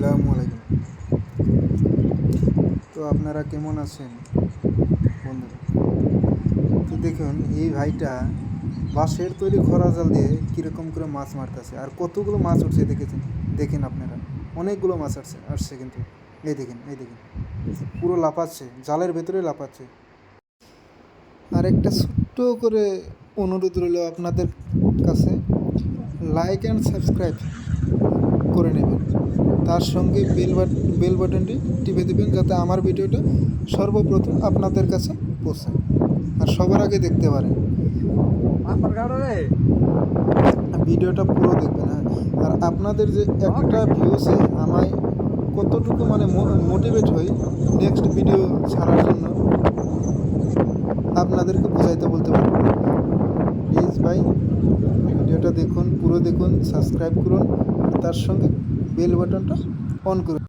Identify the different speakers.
Speaker 1: আসসালামু আলাইকুম। তো আপনারা কেমন আছেন? বন্ধুরা, তো দেখুন, এই ভাইটা বাঁশের তৈরি খরা জাল দিয়ে কীরকম করে মাছ মারতেছে আর কতগুলো মাছ উঠছে দেখেছেন? দেখেন আপনারা, অনেকগুলো মাছ আসছে আসছে কিন্তু। এই দেখেন এই দেখেন, পুরো লাফাচ্ছে, জালের ভেতরে লাফাচ্ছে। আর একটা ছোট্ট করে অনুরোধ রইল আপনাদের কাছে লাইক অ্যান্ড সাবস্ক্রাইব করে নেবেন। তার সঙ্গে বেল বেল বাটনটি টিপে দেবেন যাতে আমার ভিডিওটা সর্বপ্রথম আপনাদের কাছে পৌঁছায় আর সবার আগে দেখতে পারেন। ভিডিওটা পুরো দেখবেন হ্যাঁ। আর আপনাদের যে একটা ভিউসে আমায় কতটুকু মানে মোটিভেট হই নেক্সট ভিডিও ছাড়ার জন্য, আপনাদেরকে বুঝাইতে বলতে পারব প্লিজ ভাই, ভিডিওটা দেখুন, পুরো দেখুন সাবস্ক্রাইব করুন। তার সঙ্গে বেল বাটনটা অন করুন